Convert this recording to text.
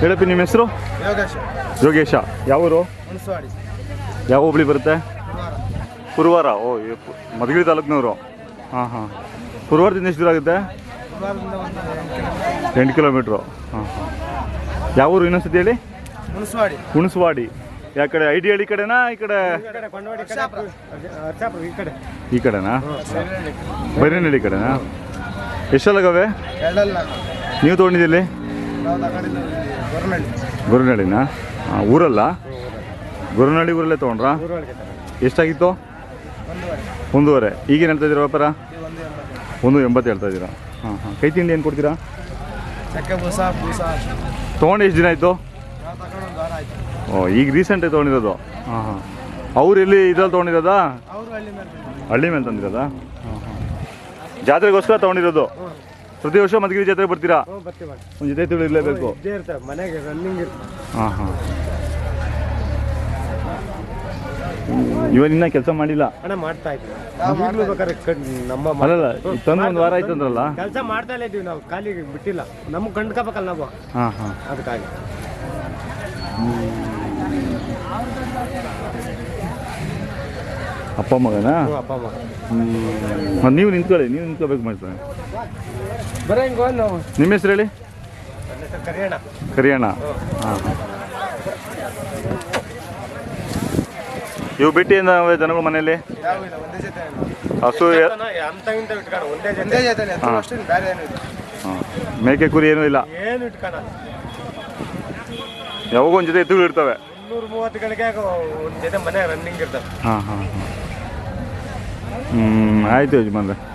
ಹೇಳಪ್ಪಿ ನಿಮ್ಮ ಹೆಸರು? ಯೋಗೇಶ್. ಯೋಗೇಶ. ಯಾವ ಯಾವ ಹೋಬಳಿ ಬರುತ್ತೆ? ಪುರುವಾರ ಓ ಮಧುಗಿರಿ ತಾಲೂಕಿನವರು. ಹಾಂ ಹಾಂ. ಪುರುವಾರದಿಂದ ಎಷ್ಟು ದೂರ ಆಗುತ್ತೆ? ಎಂಟು ಕಿಲೋಮೀಟ್ರು. ಹಾಂ ಹಾಂ. ಯಾವ ಊರು ಇನ್ನೊಂದ್ಸತಿ ಹೇಳಿ? ಹುಣಸವಾಡಿ. ಹುಣಸವಾಡಿ. ಯಾ ಕಡೆ ಐ ಡಿ ಹಳ್ಳಿ ಕಡೆನಾ ಈ ಕಡೆ? ಈ ಕಡೆ ಈ ಕಡೆನಾ? ಬೈರನಹಳ್ಳಿ. ಕಡೆನಾ? ಎಷ್ಟೆಲ್ಲಾಗವೆ ನೀವು ತೊಗೊಂಡಿದ್ದಲ್ಲಿ ನಾವು ತಗೊಂಡಿದ್ದು ಗೊರ್ನಳ್ಳಿ. ಗುರುನಹಳ್ಳಿನಾ ಹಾಂ ಊರಲ್ಲ? ಗುರುನಳ್ಳಿ ಊರಲ್ಲೇ ತೊಗೊಂಡ್ರಾ? ಎಷ್ಟಾಗಿತ್ತು? ಒಂದೂವರೆ. ಈಗೇನು ಹೇಳ್ತಾ ಇದ್ದೀರಾ ವ್ಯಾಪಾರ? ಒಂದು ಎಂಬತ್ತು ಹೇಳ್ತಾ ಇದ್ದೀರಾ. ಹಾಂ ಹಾಂ. ಕೈ ತಿಂಡಿ ಏನು ಕೊಡ್ತೀರಾ? ತೊಗೊಂಡು ಎಷ್ಟು ದಿನ ಆಯಿತು? ಓ ಈಗ ರೀಸೆಂಟಾಗಿ ತೊಗೊಂಡಿರೋದು. ಹಾಂ ಹಾಂ. ಅವ್ರು ಇಲ್ಲಿ ಇದ್ರಲ್ಲಿ ತೊಗೊಂಡಿರೋದಾ? ಹಳ್ಳಿ ಮೇಲೆ ತಂದಿರೋದಾ? ಹಾಂ ಹಾಂ. ಜಾತ್ರೆಗೋಸ್ಕರ ತೊಗೊಂಡಿರೋದು. ಪ್ರತಿ ವರ್ಷ ಮಧುಗಿರಿ ಜಾತ್ರೆ ಬರ್ತೀರಾ? ಒಂದು ಜೊತೆ ತಿಳಿರ್ಲೇಬೇಕು ಇದ್ದೇ ಮನೆಗೆ ರನ್ನಿಂಗ್ ಹಾಂ ಹಾಂ. ಇವನ್ ಇನ್ನೂ ಕೆಲಸ ಮಾಡಿಲ್ಲ? ಹಣ ಮಾಡ್ತಾ ಇದ್ವಿ ಈಗಲೂ ಬೇಕಾದ್ರೆ ಕಣ್- ನಮ್ಮ ಅಲ್ಲಲ್ಲ ಈಗ ತಂದು ಒಂದು ವಾರ ಆಯ್ತು ಅಂದ್ರಲ್ಲ ಕೆಲಸ ಮಾಡ್ತಾನೆ ಇದೀವಿ ನಾವು ಖಾಲಿ ಬಿಟ್ಟಿಲ್ಲ. ನಮ್ಗೆ ಕಂಡ್ಕೋಬೇಕಲ್ಲ ನಾವು. ಹಾಂ ಹಾಂ. ಅದಕ್ಕಾಗಿ. ಅಪ್ಪ ಮಗನಾ? ಅಪ್ಪ ನೀವು ನಿಂತ್ಕೊಳ್ಳಿ ನೀವು ನಿಂತ್ಕೋಬೇಕು ಮಾಡ್ತಾರೆ ಬರೋ ಹಿಂಗೆ ಹೋಗಿ ನಿಮ್ಮ ಹೆಸರು ಹೇಳಿ? ಕರಿಯಣ್ಣ. ಕರಿಯಣ್ಣ. ಹಾಂ ಹಾಂ. ಇವು ನಾವು ಜನಗಳು ಮನೆಯಲ್ಲಿ? ಯಾವ ಇಲ್ಲ ಒಂದೇ ಜೊತೆ ಹಸು ಅಂತ ಇಂತ ಇಟ್ಕೊಂಡು ಒಂದೇ ಜೊತೆ. ಒಂದೇ ಜೊತೆ ಬೇರೆ ಏನು ಇಲ್ಲ. ಹಾಂ. ಮೇಕೆ ಕುರಿ ಏನೂ ಇಲ್ಲ? ಏನು ಇಟ್ಕೊಳ ಯಾವಾಗ ಒಂದು ಜೊತೆ ಎತ್ತುಗಳು ಇರ್ತವೆ. ಮೂವತ್ತು ಮೂವತ್ತುಗಳಿಗೆ ಒಂದು ಜೊತೆ ಮನೆ ರನ್ನಿಂಗ್ ಇರ್ತವೆ. ಹಾಂ ಹಾಂ ಹಾಂ. 음, 아이디어 좀 한다.